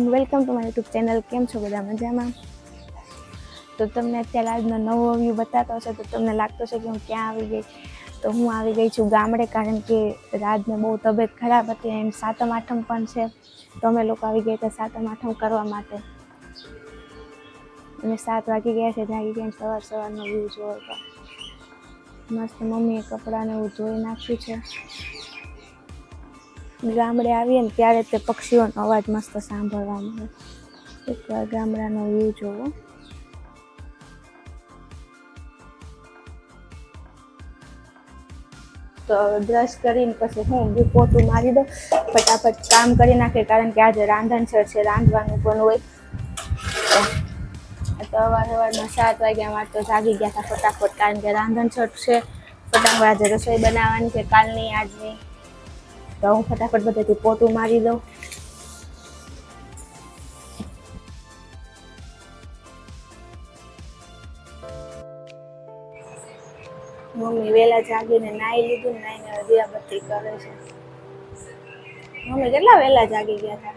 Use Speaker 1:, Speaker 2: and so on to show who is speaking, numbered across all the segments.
Speaker 1: Welcome to my YouTube channel કેમ છો બધા? મજામાં? તો તમને અત્યારે આજનો નવો વ્યૂ બતાતો હશે, તો તમને લાગતો હશે કે હું ક્યાં આવી ગઈ? તો હું આવી ગઈ છું ગામડે, કારણ કે રાજને બહુ તબિયત ખરાબ હતી એમ સાતમ આઠમ પણ છે. તો અમે લોકો આવી ગયા હતા સાતમ આઠમ કરવા માટે. અને સાત વાગી ગયા છે, જાગી ગયા સવાર સવારનો વ્યૂ જોવો તો. મસ્ત મમ્મીએ કપડાને એવું ધોઈ નાખ્યું છે. ગામડે આવીએ ને ત્યારે તે પક્ષીઓનો અવાજ મસ્ત સાંભળવા મળે એકવાર ગામડાનો વ્યૂ જોવો. તો બ્રશ કરીને પછી હું બી પોતું મારી દઉં. ફટાફટ કામ કરી નાખે કારણ કે આજે રાંધણસર છે રાંધવાનું પણ હોય. તો અવાર સવારમાં સાત વાત તો જાગી ગયા હતા ફટાફટ કારણ કે રાંધણસર છે. ફટાફટ આજે રસોઈ બનાવવાની છે. કાલની આજની તો હું ફટાફટ બધેથી પોતું મારી દઉં મમ્મી વહેલા જાગીને નાઈ લીધું ને નાઈને દિયાબત્તી કરે છે. મમ્મી કેટલા વહેલા જાગી ગયા હતા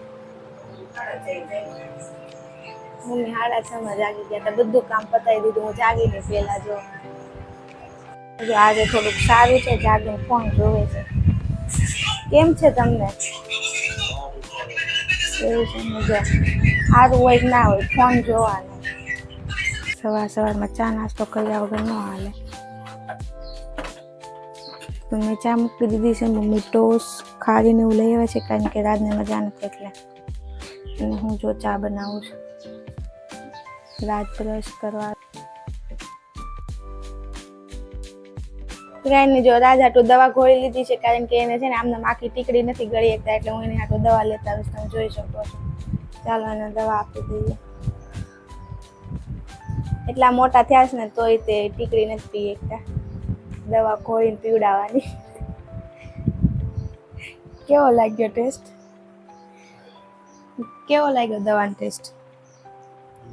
Speaker 1: મમ્મી સાડા છ માં જાગી ગયા હતા બધું કામ પતાવી દીધું. હું જાગીને પહેલા જો આજે થોડુંક સારું છે. જાગીને ફોન જોવે છે. કેમ છે તમને? એવું છે મજા? સારું હોય ના હોય, ફોન જોવાનો. સવાર સવારમાં ચા નાસ્તો કર્યા વગર ન હાલે. તો મેં ચા મૂકી દીધી છે મમ્મી ટોસ ખારીને એવું લઈ આવે છે, કારણ કે રાતને મજા નથી એટલે. અને હું જો ચા બનાવું છું. રાત બ્રશ કરવા ગાયને જો રાજ હાટું દવા ગોળી લીધી છે, કારણ કે એને છે ને આમને માખી ટીકડી નથી ગળી શકતા એટલે હું એને હાટું દવા લેતા આવીશ, તમે જોઈ શકો છો. ચાલો એને દવા આપી દઈએ. એટલા મોટા થયા છે ને, તોય તે ટીકડી નથી પી શકતા દવા ઘોળીને પીવડાવવાની. કેવો લાગ્યો ટેસ્ટ? કેવો લાગ્યો દવાનો ટેસ્ટ?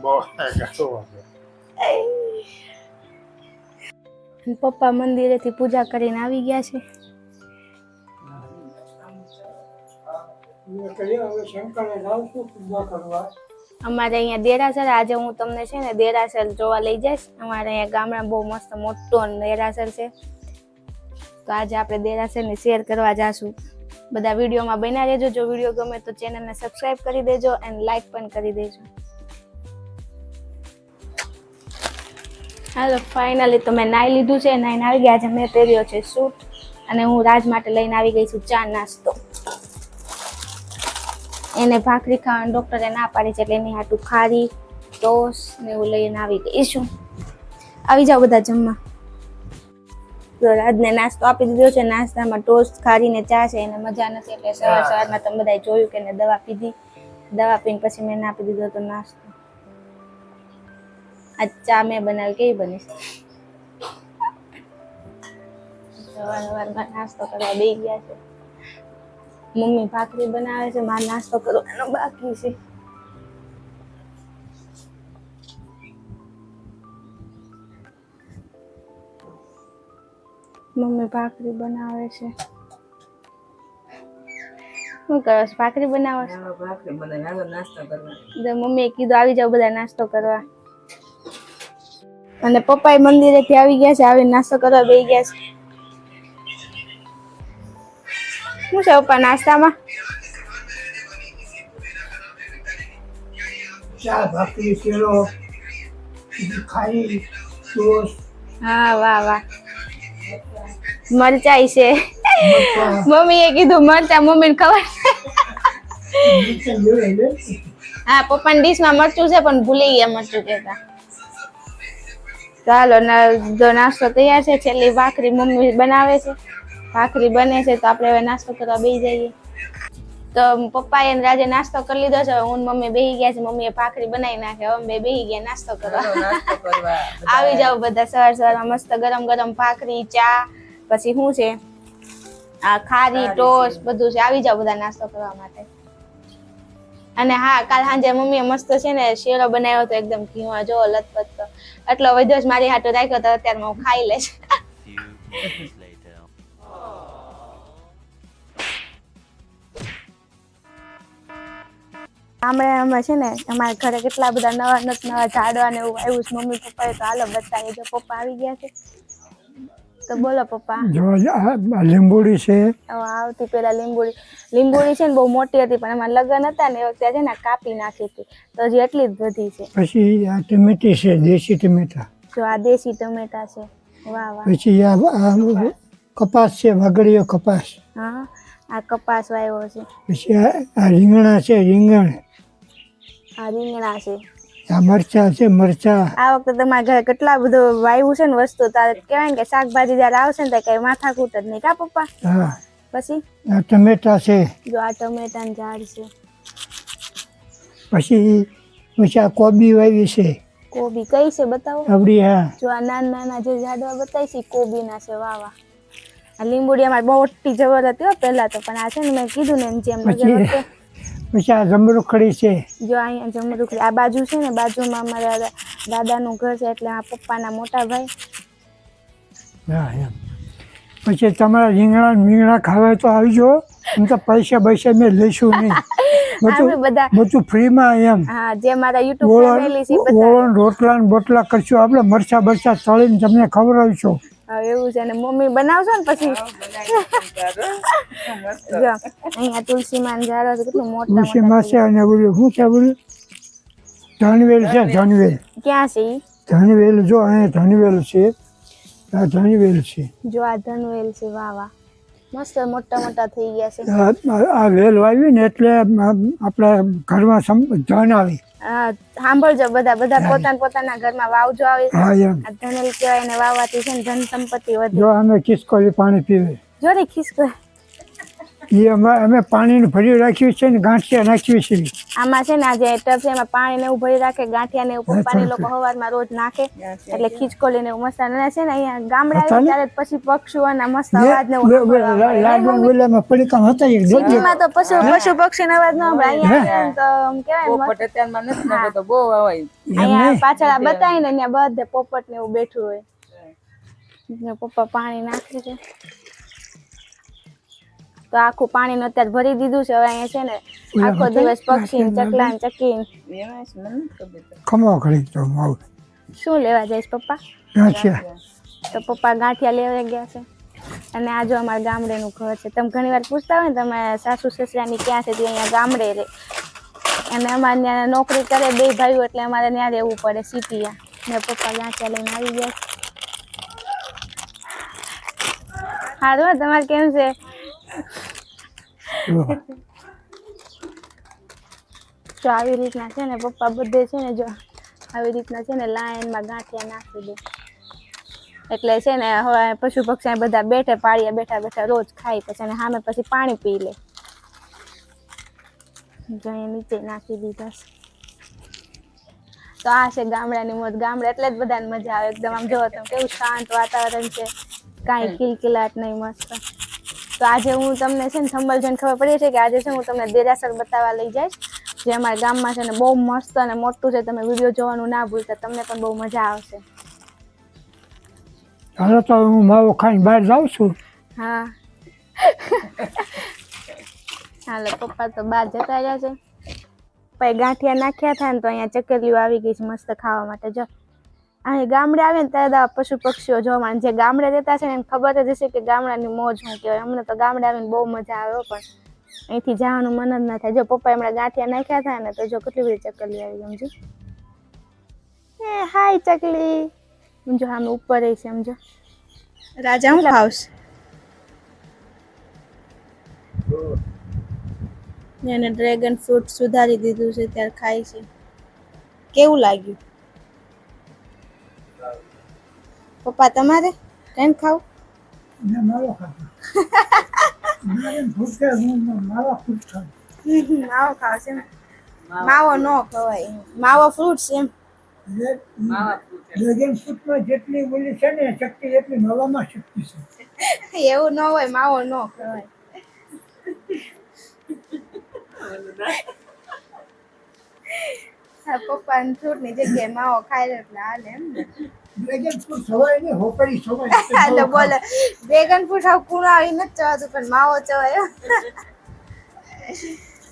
Speaker 2: બહુ.
Speaker 1: પપ્પા મંદિરેથી પૂજા કરીને આવી ગયા છે. અમારે અહીંયા દેરાસર આજે હું તમને છે ને દેરાસર જોવા લઈ જઈશ. અમારે અહીંયા ગામડા બહુ મસ્ત મોટો દેરાસર છે. તો આજે આપણે દેરાસરને શેર કરવા જાશું. બધા વિડીયોમાં બન્યા રહેજો. જો વીડિયો ગમે તો ચેનલને સબસ્ક્રાઈબ કરી દેજો એન્ડ લાઈક પણ કરી દેજો. હાલો ફાઇનલી તો મેં નાઈ લીધું છે નાઈને આવી ગયા છે. મેં પહેર્યો છે સૂટ અને હું રાજ માટે લઈને આવી ગઈ છું ચા નાસ્તો. એને ભાખરી ખાવાનું ડૉક્ટરે ના પાડી છે એટલે એની હાટું ખારી ટોસ ને એવું લઈને આવી ગઈ શું આવી જાઓ બધા જમવા. તો રાજને નાસ્તો આપી દીધો છે નાસ્તામાં ટોસ્ટ ખારી ને ચા છે એને મજા નથી એટલે સવાર સવારમાં તમે બધાએ જોયું કે એને દવા પીધી. દવા પીને પછી મેં ના આપી દીધો તો નાસ્તો. આ ચા મેં બનાવી કેવી બની? સવાર સવારમાં નાસ્તો કરવા બે ગયા છે. મમ્મી ભાખરી બનાવે છે મારે નાસ્તો કરવાનો બાકી છે. મમ્મી ભાખરી બનાવે છે. શું કરો છો? ભાખરી બનાવો છો?
Speaker 3: ભાખરી બનાવે નાસ્તો કરવા
Speaker 1: મમ્મીએ કીધું આવી જાઓ બધા નાસ્તો કરવા. અને પપ્પાએ મંદિરેથી આવી ગયા છે આવી નાસ્તો કરવા બેસી ગયા છે. શું છે પપ્પા નાસ્તામાં?
Speaker 2: ચા ભાખરી શેરો ખાઈ
Speaker 1: હા વાહ વાહ. મરચાઈ છે. મમ્મીએ કીધું મરચા મમ્મીને ખબર. હા પપ્પાની ડીશમાં મરચું છે પણ ભૂલી ગયા મરચું કહેતા. ચાલો જો નાસ્તો તૈયાર છે છેલ્લી ભાખરી મમ્મી બનાવે છે. ભાખરી બને છે તો આપણે હવે નાસ્તો કરવા બેસી જઈએ. તો પપ્પાએ અને રાજે નાસ્તો કરી લીધો છે હું મમ્મી બેસી ગયા છે મમ્મીએ ભાખરી બનાવી નાખે હવે બે બેસી ગયા નાસ્તો કરવા. આવી જાઓ બધા સવાર સવારમાં મસ્ત ગરમ ગરમ ભાખરી ચા પછી શું છે? આ ખારી ટોસ બધું છે. આવી જાઓ બધા નાસ્તો કરવા માટે. અને હા, કાલ સાંજે મમ્મીએ મસ્ત છે ને શેરો બનાવ્યો હતો, એકદમ ઘીમાં. જો, લથપથ એટલો વધ્યો મારી હાટો રાખ્યો તો અત્યારમાં હું ખાઈ લઈશ.
Speaker 4: few seconds
Speaker 1: છે ને, અમારા ઘરે કેટલા બધા નવા નવા ઝાડવા ને એવું આવ્યું છે મમ્મી પપ્પાએ તો હાલો બતાવી જો પપ્પા આવી ગયા છે. તો બોલો પપ્પા.
Speaker 2: જો લીંબુડી છે.
Speaker 1: આવતી પેલા લીંબુડી. લીંબુડી છે ને બહુ મોટી હતી પણ એમાં લગ્ન હતા ને એ વખતે છે ને કાપી નાખી હતી. તો હજી એટલી જ વધી છે.
Speaker 2: પછી આ ટમેટી છે દેશી ટમેટા.
Speaker 1: જો આ દેશી ટમેટા છે. વાહ વાહ.
Speaker 2: પછી આ કપાસ છે વાગડીયો કપાસ.
Speaker 1: હા આ કપાસ વાવ્યો છે.
Speaker 2: પછી આ રીંગણા છે રીંગણ.
Speaker 1: આ રીંગણા છે.
Speaker 2: આ મરચા છે મરચા.
Speaker 1: આ વખતે તમારા ઘરે કેટલા બધું વાવ્યું છે ને વસ્તુ તારે કહેવાય ને કે શાકભાજી જયારે આવશે ને ત્યારે કઈ માથાકૂટ જ નહીં કા પપ્પા?
Speaker 2: હા.
Speaker 1: પછી?
Speaker 2: આ ટમેટા છે.
Speaker 1: જો આ ટમેટાનું ઝાડ છે.
Speaker 2: પછી પછી આ કોબી વાવી છે.
Speaker 1: કોબી કઈ છે બતાવો?
Speaker 2: આપડી હા.
Speaker 1: જો આ નાના નાના જે ઝાડવા બતાવી છે કોબીના છે વાહ આ લીંબુડી અમારે બહુ મોટી જબર હતી હો પહેલા તો પણ આ છે ને મેં કીધું ને એમ જેમ
Speaker 2: પછી આ જમરૂખડી છે.
Speaker 1: જો અહીંયા જમરૂખડી આ બાજુ છે ને બાજુમાં અમારા દાદાનું ઘર છે એટલે આ પપ્પાના મોટા ભાઈ.
Speaker 2: હા એમ. પછી તમારા રીંગણા રીંગણા ખાવા તો આવજો એમ તો પૈસા પૈસા મેં લઈશું નહીં.
Speaker 1: અમે
Speaker 2: બધું
Speaker 1: બધા
Speaker 2: બધું ફ્રીમાં એમ.
Speaker 1: હા જે મારા યુટ્યુબ ફેમિલી છે બધા
Speaker 2: રોટલા ને બોટલા કરશું. આપણે મરચા બરચા તળીને તમને ખવડાવીશું
Speaker 1: હા, એવું છે. ને મમ્મી બનાવશો ને પછી જો અહીંયા તુલસી માન ઝાડવા છે કેટલું મોટા
Speaker 2: તુલસી
Speaker 1: મોટા
Speaker 2: અને બોલ્યું શું કે બોલું ધનવેલ છે ધનવેલ.
Speaker 1: ક્યાં છે
Speaker 2: ધનવેલ જો અહીંયા ધનવેલ છે. આ ધનવેલ છે.
Speaker 1: જો આ ધનવેલ છે વાહ વાહ. મસ્ત મોટા મોટા થઈ ગયા છે.
Speaker 2: આ વેલ વાવી ને એટલે આપણે ઘરમાં ધન આવે.
Speaker 1: સાંભળજો બધા બધા પોતાના પોતાના ઘરમાં વાવજો આવે ધનેલ કહેવાય ને વાવવાથી છે ને ધન સંપત્તિ વધે.
Speaker 2: જો અમે ખિસકોલી પાણી પીવે.
Speaker 1: જો રે ખિસકો
Speaker 2: એ અમે અમે પાણીનું ભરી રાખ્યું છે ને ગાંઠિયા નાખ્યું છે.
Speaker 1: આમાં છે ને આ જે ટબ છે એમાં પાણી ને એવું ભરી રાખે ગાંઠિયા ને એવું પાણી લોકો હવારમાં રોજ નાખે એટલે ખીચકોલી ને એવું મસ્ત. અને છે ને અહીંયા ગામડા
Speaker 2: હતા
Speaker 1: ત્યારે પછી પક્ષીઓ ના મસ્ત અવાજ ને.
Speaker 2: લાડવા ઓલામાં પડીકામ હતા એક.
Speaker 1: સિટીમાં તો પશુ પશુ પક્ષી ના અવાજ ન સંભળાય અહીંયા ને તો ને
Speaker 3: પોપટ અત્યારમાં નથી તો બહુ
Speaker 1: અહીંયા પાછળ આ બતાવીને ને બધે પોપટ ને એવું બેઠું હોય. ને પપ્પા પાણી નાખે છે. તો આખું પાણી નું અત્યારે ભરી દીધું છે. હવે અહીંયા છે ને આખો દિવસ પક્ષી ચકલા ને ચકી ને.
Speaker 2: ખમો કરી તો આવું.
Speaker 1: શું લેવા જઈશ પપ્પા?
Speaker 2: ગાંઠિયા.
Speaker 1: તો પપ્પા ગાંઠિયા લેવા ગયા છે. અને આ જો અમારા ગામડેનું ઘર છે. તમે ઘણી વાર પૂછતા હોય ને તમે સાસુ સસરાની ક્યાં છે તે અહીંયા ગામડે રહે અને અમારે ત્યાં નોકરી કરે બે ભાઈઓ એટલે અમારે ત્યાં રહેવું પડે સિટીયા. ને પપ્પા ગાંઠિયા લઈને આવી ગયા સારું તમારે કેમ છે?
Speaker 2: જો
Speaker 1: આવી રીતના છે ને પપ્પા બધે છે ને જો આવી રીતના છે ને લાઈનમાં ગાંઠિયા નાખી દે. એટલે છે ને હવે પશુ પક્ષી બધા બેઠે પાળીએ બેઠા બેઠા રોજ ખાય પછી અને સામે પછી પાણી પી લે. જો નીચે નાખી દીધા છે. તો આ છે ગામડાની મોજ. ગામડે એટલે જ બધાને મજા આવે. એકદમ આમ જોવો તમે કેવું શાંત વાતાવરણ છે. કાંઈ કિલકિલાટ નહીં મસ્ત. તો આજે હું તમને છે ને થંબલ જોઈને ખબર પડી છે કે આજે છે હું તમને દેરાસર બતાવવા લઈ જઈશ જે અમારા ગામમાં છે ને બહુ મસ્ત અને મોટું છે. તમે વીડિયો જોવાનું ના ભૂલતા તમને પણ બહુ મજા આવશે.
Speaker 2: હાલો તો હું માવો ખાઈને બહાર જાઉં છું.
Speaker 1: હા. હાલો પપ્પા તો બહાર જતા રહ્યા છે. પછી ગાંઠિયા નાખ્યા હતા ને તો અહીંયા ચકેલીઓ આવી ગઈ છે મસ્ત ખાવા માટે. જો. અહીં ગામડે આવે ને ત્યારે પશુ પક્ષીઓ જોવા જે ગામડે રહેતા છે ને ખબર જ હશે કે ગામડાની મોજ શું કહેવાય. અમને તો ગામડે આવીને બહુ મજા આવે પણ અહીંથી જવાનું મન જ ના થાય. જો પપ્પા હમણાં ગાંઠિયા નાખ્યા હતા ને તો જો કેટલી બધી ચકલી આવી સમજો. એ હાય ચકલી. સમજો આમ ઉપર છે સમજો. રાજા હું ખાવશ? એને ડ્રેગન ફ્રૂટ સુધારી દીધું છે, ત્યારે ખાય છે. કેવું લાગ્યું? પપ્પા તમારે? કેમ ખાવ?
Speaker 2: મારે
Speaker 1: ખાવ છે માવો ન ખવાય. માવો ફ્રૂટ છે એમ.
Speaker 2: ડ્રેગન ફ્રૂટમાં જેટલી ઓલી છે ને શક્તિ એટલી માવામાં શક્તિ છે.
Speaker 1: એવું ન હોય માવો ન ખવાય. હા પપ્પા ફ્રૂટની જગ્યાએ માવો ખાય એટલે હાલે એમ ને.
Speaker 2: ડ્રેગન ફ્રૂટ સવાય ને હોપરી સવાય
Speaker 1: એટલે બોલે ડ્રેગન ફ્રૂટ હાવ કુણો આવી ચવાતું પણ માવો ચવાય.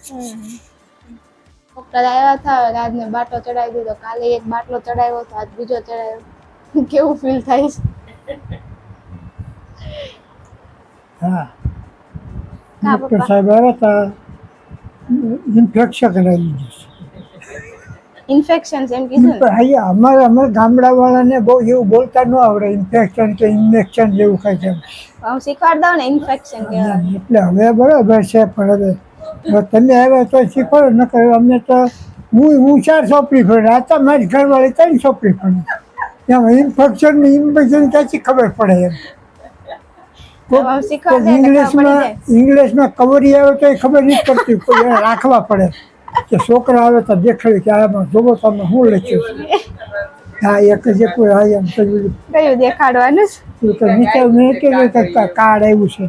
Speaker 1: હો. ડોક્ટર આવ્યા હતા આજને બાટલો ચડાવી દીધો. કાલે એક બાટલો ચડાવ્યો હતો આજ બીજો ચડાવ્યો. કેવું ફીલ થાય છે?
Speaker 2: હા. ડોક્ટર સાહેબ આવ્યા હતા ઇન્ફેક્શન કરાવી લીધું છે.
Speaker 1: ઇન્ફેક્શન એમ કીધું ને.
Speaker 2: પણ અહીંયા અમારે અમે ગામડાવાળાને બહુ એવું બોલતા ન આવડે ઇન્ફેક્શન કે ઇન્જેક્શન જેવું કંઈ છે
Speaker 1: હું શીખવાડ દઉં ને ઇન્ફેક્શન
Speaker 2: એટલે હવે બરાબર છે પણ હવે તમે આવ્યા તો શીખવાડો ન કરો અમને તો હું હું ચાર સોપડી ફરે આ તો મારી ઘરવાળી ત્રણ સોપડી ફરે એમ ઇન્ફેક્શન ને ઇન્ફેક્શન ક્યાંથી ખબર પડે એમ? ઇંગ્લિશમાં ઇંગ્લિશમાં કવરી આવે તો એ ખબર નહીં પડતી રાખવા પડે. કે છોકરા આવે તો દેખાડે કે આ જોવો તમે શું લખ્યું છે. હા એક જ કોઈ હા એમ કર્યું
Speaker 1: કયું દેખાડવાનું છે?
Speaker 2: તું તો નીચે મેં કે કાર્ડ આવ્યું છે.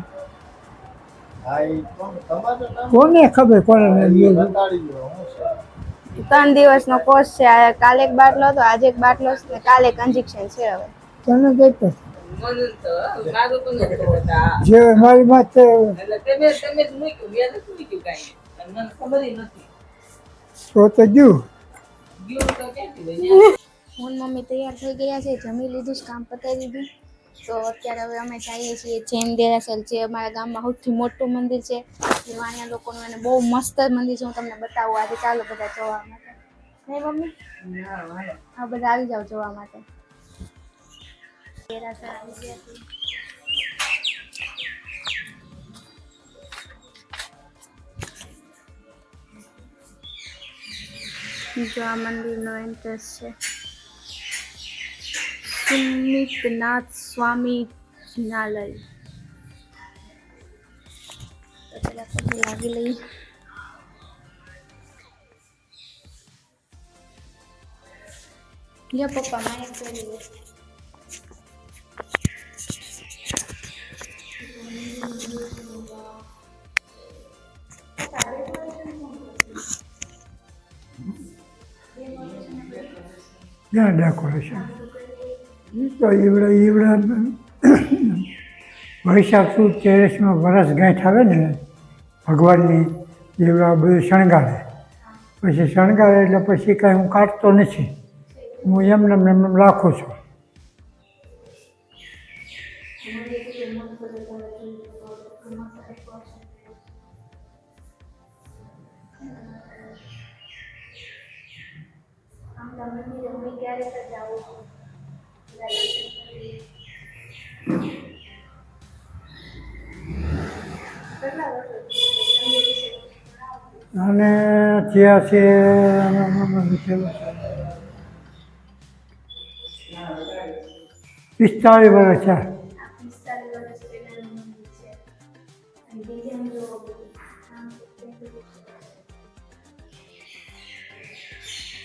Speaker 2: કોને ખબર કોને
Speaker 1: ત્રણ દિવસનો કોર્સ છે આ કાલે એક બાટલો હતો આજે એક બાટલો છે ને કાલે એક ઇન્જેક્શન છે હવે.
Speaker 2: તને કઈ પછી
Speaker 3: તો મારું પણ નથી ખબર. આ-
Speaker 2: જે મારી
Speaker 3: વાત તમે તમે જ મૂક્યું મેં નથી મૂક્યું કાંઈ. મને ખબર નથી.
Speaker 2: તો તો?
Speaker 1: હું મમ્મી તૈયાર થઈ ગયા છે, જમી લીધું, કામ પતાવી દીધું. તો અત્યારે હવે અમે જઈએ છીએ જૈન દેરાસર, જે અમારા ગામમાં સૌથી મોટું મંદિર છે. વાણિયા લોકોનું અને બહુ મસ્ત મંદિર છે, હું તમને બતાવું. આજે ચાલો બધા જોવા માટે. નહીં મમ્મી?
Speaker 3: હા,
Speaker 1: બધા આવી જાઓ જોવા માટે. દેરાસર આવી ગયા જો આ મંદિરનો એન્ટ્રન્સ છે. સુમિતનાથ સ્વામી જિનાલય તો પેલા પગે લાગી લઈએ. લ્યો પપ્પા માયક કરી
Speaker 2: ક્યાં ડેકોરેશન તો ઈવડે ઈવડે વૈશાખ સુદ તેરસમાં વરસ ગાંઠ આવે ને, ભગવાનની એવડા બધું શણગારે. પછી શણગારે એટલે પછી કાંઈ હું કાઢતો નથી. હું એમને એમ રાખું છું. અને ત્યાં છે પિસ્તાળીસ વર્ષ છે.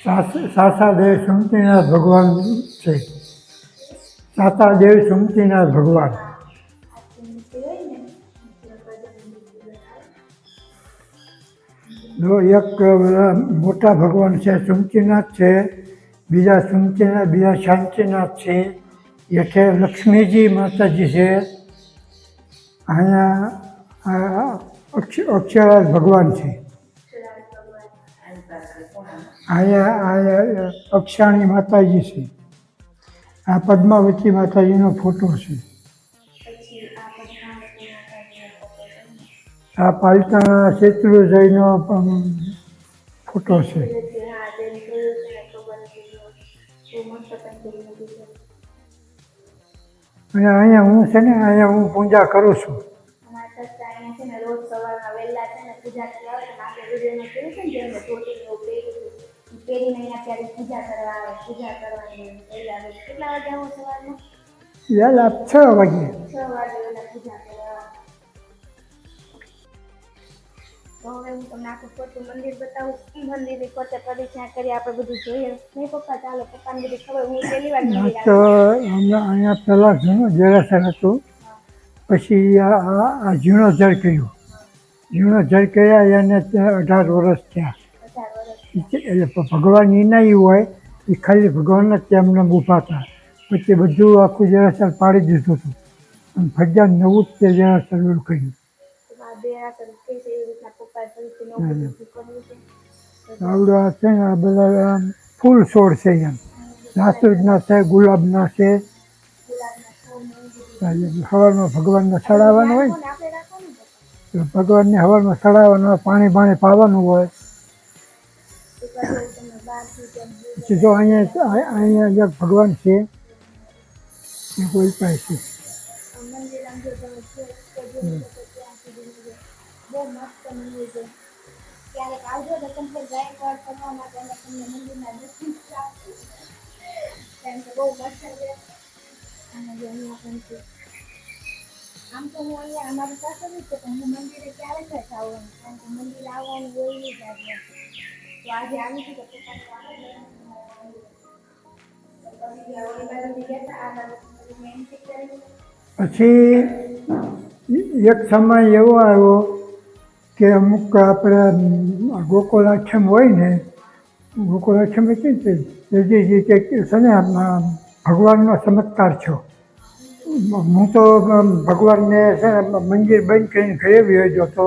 Speaker 2: સાસ- દેવ સુમતીનાથ ભગવાન છે. સાસા દેવ સુમતીનાથ ભગવાન. જો એક મોટા ભગવાન છે સુમતીનાથ છે, બીજા સુમતીનાથ બીજા શાંતિનાથ છે હેઠે લક્ષ્મીજી માતાજી છે. અહીંયા અક્ષ અક્ષરાજ ભગવાન છે. અહીંયા આ અક્ષાણી માતાજી છે. આ પદ્માવતી માતાજીનો ફોટો છે. આ પાલિતાણા પણ ફોટો છે. અને અહીંયા હું છે ને, અહીંયા હું પૂજા કરું છું.
Speaker 1: રોજ સવારમાં વહેલા છે ને પૂજા કરવા હતું. ઈ ત્યારે પૂજા કરવા આવે પૂજા કરવાની વહેલા કેટલા વાગે આવો સવારમાં
Speaker 2: વહેલા છ વાગે.
Speaker 1: છ વાગે વહેલા પૂજા કરવા તો હવે હું તમને આખું ખોટું મંદિર બતાવું. મંદિરની પોતે પરિચય કરી આપણે બધું જોઈએ. નહીં પપ્પા ચાલો પપ્પાને બધી ખબર હું પહેલી વાર મંદિર
Speaker 2: તો
Speaker 1: આવી.
Speaker 2: અહીંયા પહેલાં જૂનું દેરાસર હતું. પછી આ આ આ જીર્ણોદ્ધાર કર્યું. જળ કર્યા એને અઢાર વર્ષ થયા. ભગવાન ઇનાઈ હોય, એ ખાલી ભગવાનના જ તેમને ઊભા હતા. પછી બધું આખું જરાસર પાડી દીધું હતું. અને ફરજિયાત નવું જ તે
Speaker 1: જરાસર એવું કહ્યું
Speaker 2: આવડું છે ને આ બધા ફૂલ છોડ છે એમ. જાસૂદના છે, ગુલાબના છે. હવારમાં ભગવાનને ચડાવવાનું હોય ભગવાનને હવારમાં ચડાવવાનું હોય પાણી પાણી પાવાનું હોય. જો અહીંયા અહીંયા જે ભગવાન છે, એ કોઈ છે
Speaker 1: આમ તો હું અહીંયા અમારી પાસે જ છે. પણ હું મંદિરે ક્યારે જ આવવાનું કારણ કે મંદિર આવવાનું હોય જ તો આજે આવી છું તો પછી હતા,
Speaker 2: એક સમય એવો આવ્યો કે અમુક આપણે ગોકુલાક્ષમ હોય ને ગોકુલાક્ષમ એટલે કે જે કે છે ને ભગવાનનો ચમત્કાર છો. હું તો ભગવાનને છે ને મંદિર બંધ કરીને ઘરે વયો ગયો તો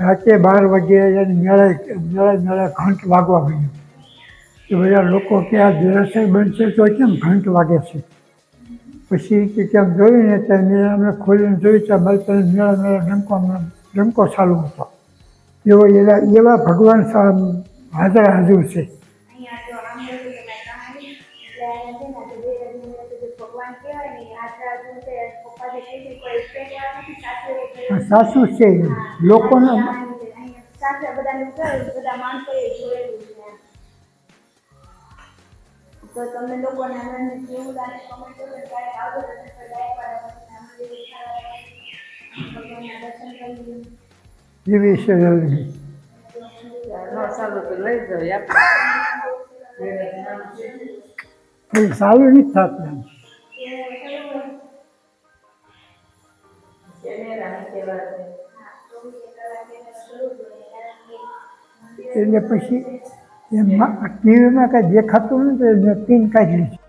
Speaker 2: રાતે બાર વાગે મેળે મેળે મેળે ઘંટ વાગવા ગયું કે બધા લોકો કે આ દેરાસર બનશે તો કેમ ઘંટ વાગે છે? પછી કે કેમ જોયું ને ત્યાં મેં અમે ખોલીને જોયું ત્યાં બાલ્કની મેળા મેળા ડંકો ડંકો ચાલુ હતો. એવો એવા એવા ભગવાન હાજર હાજર છે.
Speaker 1: સાચું
Speaker 2: છે, લોકોને.
Speaker 1: તો તમે લોકોને આનંદ કેવું લાગે કમેન્ટ કરો ક્યારેક આવજો તો તમે લાઈક કરો પછી
Speaker 2: એટલે પછી એમાં ટીવીમાં કાંઈ દેખાતું નથી, એટલે મેં કાઢી લીધી.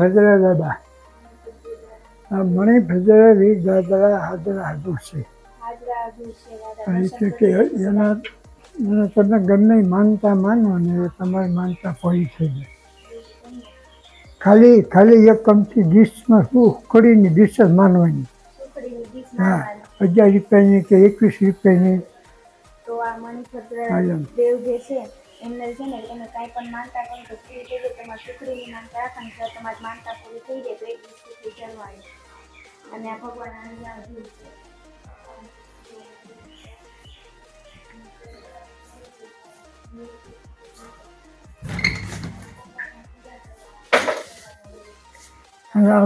Speaker 2: ભજરા દાદા. આ મણિભદ્રા ભજરા વીર દાદા હાજર
Speaker 1: હજુ છે.
Speaker 2: કે એના એના ગમે માનતા માનો ને તમારી માનતા પડી થઈ જાય. ખાલી ખાલી એક કમથી ડીશમાં શું ઉખડીને ડીશ જ માનવાની? હા હજાર રૂપિયાની કે એકવીસ રૂપિયાની?
Speaker 1: તો આ મણિભદ્ર. દેવ જે છે એમને છે ને તમે કાંઈ પણ માનતા કરો તો પૂરી થઈ જાય તમારે સુખડીની માનતા રાખવાની તમારી માનતા પૂરી થઈ જાય તો એક દિવસ અને આ ભગવાન છે
Speaker 2: અને આવડી આ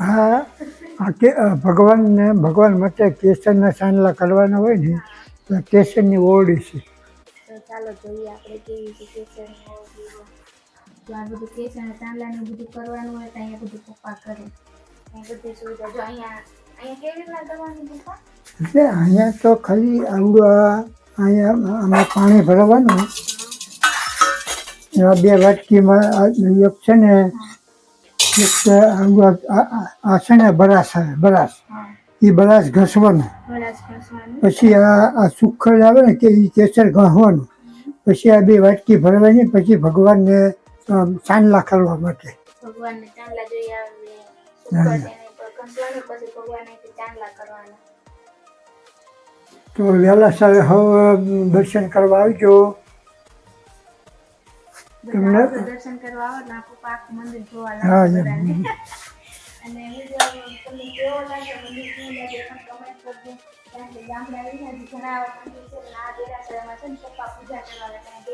Speaker 2: હા ભગવાનને, ભગવાન માટે કેસરના સાંડલા કરવાના હોય ને, તો કેસરની ઓરડી છે.
Speaker 1: કરવાનું હોય તો અહીંયા બધું પપ્પા કરે. બધી સુવિધા. જો અહીંયા અહીંયા કેવી રીતના કરવાની પપ્પા?
Speaker 2: એટલે અહીંયા તો ખાલી આવડું અહીંયા આમાં પાણી ભરવાનું. એવા બે વાટકીમાં એક છે ને એક છે આ- આ- આ છે ને બરાસ બરાસ. એ બરાસ ઘસવાનું. પછી આ આ સુખડ આવે ને કે એ કેસર ઘસવાનું. પછી આ બે વાટકી ભરવાની પછી ભગવાનને ચાંદલા કરવા માટે.
Speaker 1: ભગવાનને ચાંદલા જોઈ આવે
Speaker 2: હા.
Speaker 1: સુખડ એને પર ઘસવાનું પછી ભગવાનને ચાંદલા કરવાના.
Speaker 2: તો વહેલા સવારે હવે દર્શન કરવા આવજો. તમને-
Speaker 1: દર્શન કરવા આવો ને આ પપ્પા મંદિર જોવા
Speaker 2: હા
Speaker 1: લાગે અને તમને કેવો લાગે મંદિર કેવું લાગે કમેન્ટ કરજો. કારણ કે ગામડા આવીને ઘણા મંદિર છે આ દેરાસરમાં છે ને પપ્પા પૂજા કરવા આવે ત્યાં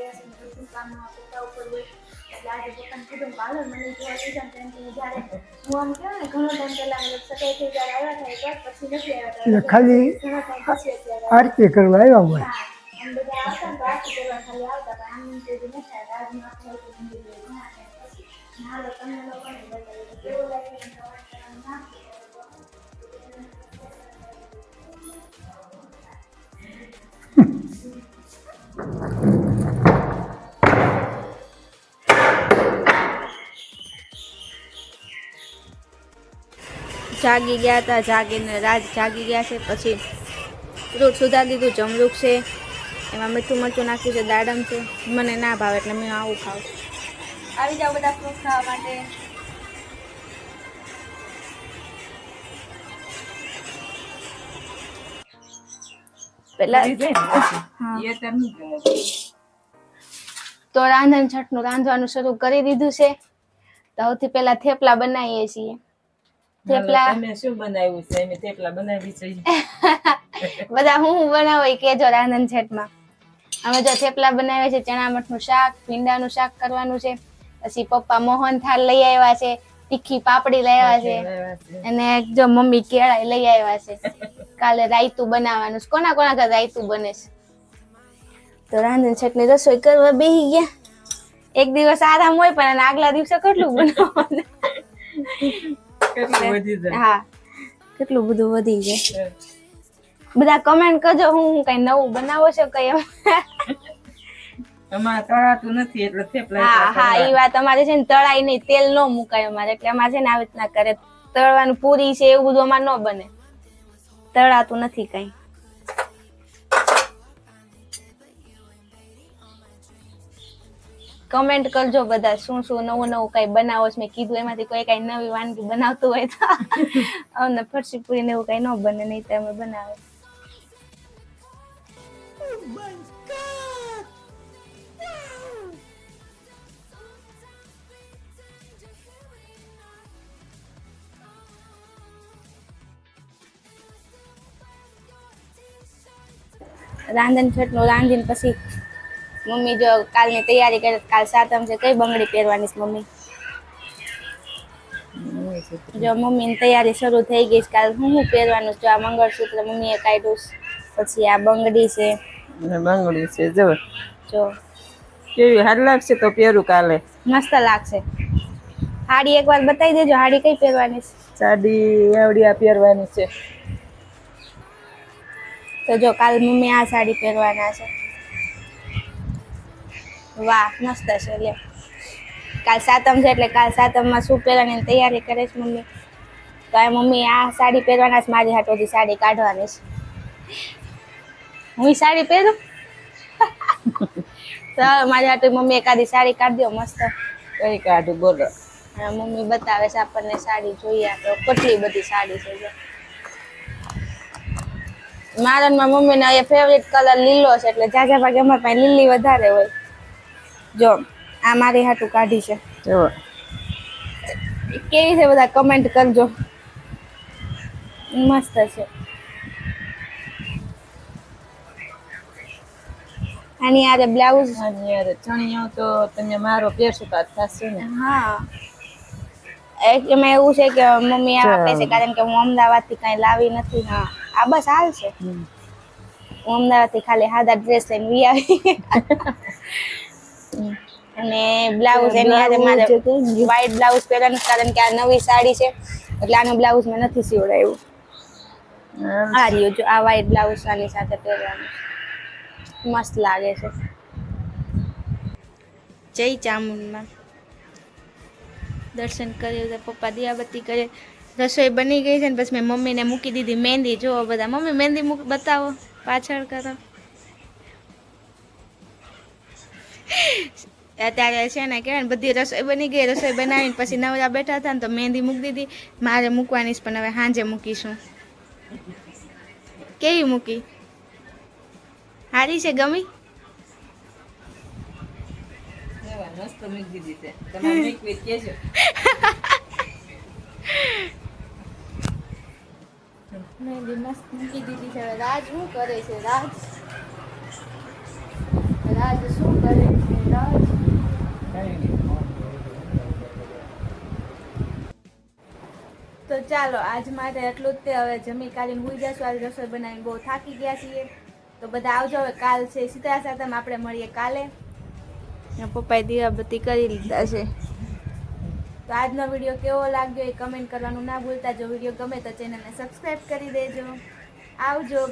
Speaker 1: દેરાસરનું પોતા ઉપર હોય એટલે આજે પપ્પાને કીધું હાલો મંદિર જોવા જઈશું તેમ જ્યારે હું આમ કહું ને ઘણો ટાઈમ પહેલા મતલબ સગાઈ થઈ ત્યારે આવ્યા થાય બસ પછી નથી આવ્યા
Speaker 2: ખાલી
Speaker 1: ઘણા ટાઈમ પછી અત્યારે
Speaker 2: આરતી કરવા આવ્યા હોય
Speaker 1: આમ બધા આવતા તો આરતી કરવા ખાલી આવતા પણ આમ નથી આવ્યા. આજનું આખું આખું મંદિર હોય. ઘણા ટાઈમ પછી. ના હાલો, તમને લોકોને બતાવી કેવું લાગે જાગી ગયા હતા જાગીને રાત જાગી ગયા છે પછી ફ્રૂટ સુધારી દીધું જમરૂક છે એમાં મીઠું મરચું નાખ્યું છે દાડમ છે મને ના ભાવે એટલે મેં આવું ખાઉં. આવી જાઓ બધા ફ્રૂટ ખાવા માટે. પેલા. તો રાંધણ છઠનું રાંધવાનું શરૂ કરી દીધું છે. તો સૌથી પહેલા થેપલા બનાવીએ છીએ. થેપલા
Speaker 3: તમે શું બનાવ્યું છે? અમે થેપલા બનાવી છે.
Speaker 1: બધા હું હું બનાવો એ કેજો રાંધણ છઠમાં અમે જો થેપલા બનાવ્યા છે ચણા મઠનું શાક ભીંડાનું શાક કરવાનું છે પછી પપ્પા મોહન થાળ લઈ આવ્યા છે તીખી પાપડી લઈ આવ્યા છે
Speaker 3: લાવ્યા છે.
Speaker 1: અને જો મમ્મી કેળા લઈ આવ્યા છે. કાલે રાયતું બનાવવાનું છે. કોના કોના ઘર રાયતું બને છે? તો રાંધણ છઠની રસોઈ કરવા બેસી ગયા. એક દિવસ આરામ હોય પણ આગલા દિવસે કેટલું બનાવવાનું?
Speaker 3: કેટલું વધી જાય?
Speaker 1: હા. કેટલું બધું વધી જાય. બધા કમેન્ટ કરજો હું કઈ નવું બનાવો છો કઈ
Speaker 3: અમારે તળાતું નથી એટલે થેપલા
Speaker 1: હા હા એ વાત અમારે છે ને તળાઈ નહીં તેલ ન મુકાય અમારે એટલે અમારે છે ને આવી રીતના કરે તળવાનું પૂરી છે એવું બધું અમારે ન બને. તળાતું નથી કઈ. કમેન્ટ કરજો બધા શું શું નવું નવું કઈ બનાવો છે. મેં કીધું એમાંથી કોઈ કઈ નવી વાનગી બનાવતું હોય તો અમને ફરસી પૂરી ને એવું કઈ ન બને, નહીં તો અમે બનાવે રાંધણ છઠનું રાંધીને પછી મમ્મી જો કાલની તૈયારી કરે કાલ સાતમ છે કઈ બંગડી પહેરવાની છે મમ્મી? જો મમ્મીની તૈયારી શરૂ થઈ ગઈ છે કાલ હું શું પહેરવાનું છું? આ મંગળસૂત્ર મમ્મીએ કાઢ્યું પછી આ બંગડી છે.
Speaker 3: બંગડી છે જો.
Speaker 1: જો.
Speaker 3: કેવી હાર લાગશે તો પહેરું કાલે.
Speaker 1: મસ્ત લાગશે. હાડી એકવાર બતાવી દેજો હાડી કઈ પહેરવાની છે?
Speaker 3: સાડી આવડિયા પહેરવાની છે.
Speaker 1: તો જો કાલ મમ્મી આ સાડી પહેરવાના છે. વાહ મસ્ત છે લે. કાલ સાતમ છે એટલે કાલ સાતમમાં શું પહેરવાની તૈયારી કરે છે મમ્મી? તો આ મમ્મી આ સાડી પહેરવાના છે મારી હાટોથી સાડી કાઢવાની છે. હું સાડી પહેરું? તો મારી હાટો મમ્મી એકાદી સાડી કાઢી દો મસ્ત.
Speaker 3: કઈ કાઢું બોલો.
Speaker 1: મમ્મી બતાવે છે આપણને સાડી જોઈએ તો કેટલી બધી સાડી છે મારા મમ્મીનો એ ફેવરેટ કલર લીલો છે એટલે જાજા ભાગે અમારા પાસે લીલી વધારે હોય. જો આ મારી હાટું કાઢી છે.
Speaker 3: જો.
Speaker 1: કેવી છે બધા કમેન્ટ કરજો. મસ્ત છે. આની આરે બ્લાઉઝ
Speaker 3: આની આરે ચણિયો તો તમે મારો પહેરશો તો થશે ને?
Speaker 1: હા. એક એમાં એવું છે કે મમ્મી આ આપે છે કારણ કે હું અમદાવાદથી કઈ લાવી નથી. હા. આ બસ હાલ છે.
Speaker 3: અમદાવાદ
Speaker 1: હું અમદાવાદથી ખાલી સાદા ડ્રેસ લઈને વી આવી. અને બ્લાઉઝ એની સાથે મારે વ્હાઈટ બ્લાઉઝ પહેરવાનું કારણ કે આ નવી સાડી છે એટલે આનું બ્લાઉઝ મેં નથી સીવડાવ્યું. આ રહ્યું જો આ વ્હાઈટ બ્લાઉઝ આની સાથે પહેરવાનું. મસ્ત લાગે છે. જય ચામુંડમાં. દર્શન કર્યું પપ્પા દિયાબત્તી કરે. રસોઈ બની ગઈ છે ને પછી મેં મમ્મીને મૂકી દીધી મહેંદી. જોવો બધા મમ્મી મહેંદી મૂક બતાવો પાછળ કરો. અત્યારે છે ને કહેવાય ને બધી રસોઈ બની ગઈ રસોઈ બનાવીને પછી નવરા બેઠા હતા ને તો મહેંદી મૂકી દીધી. મારે મૂકવાની છે પણ હવે સાંજે મૂકીશું. કેવી મૂકી? સારી છે ગમી? મહેંદી મસ્ત મૂકી દીધી છે. રાજ શું કરે છે? રાજ? ચાલો આજ માટે એટલું જ તે. હવે જમી કાઢીને હોઈ જશું. આજે રસોઈ બનાવીને બહુ થાકી ગયા છીએ. તો બધા આવજો હવે કાલ છે સીતા સાતમ આપણે મળીએ કાલે. પપ્પાએ દીવાબત્તી કરી લીધા છે. તો આજનો વીડિયો કેવો લાગ્યો એ કમેન્ટ કરવાનું ના ભૂલતા. જો વીડિયો ગમે તો ચેનલને સબસ્ક્રાઈબ કરી દેજો. આવજો.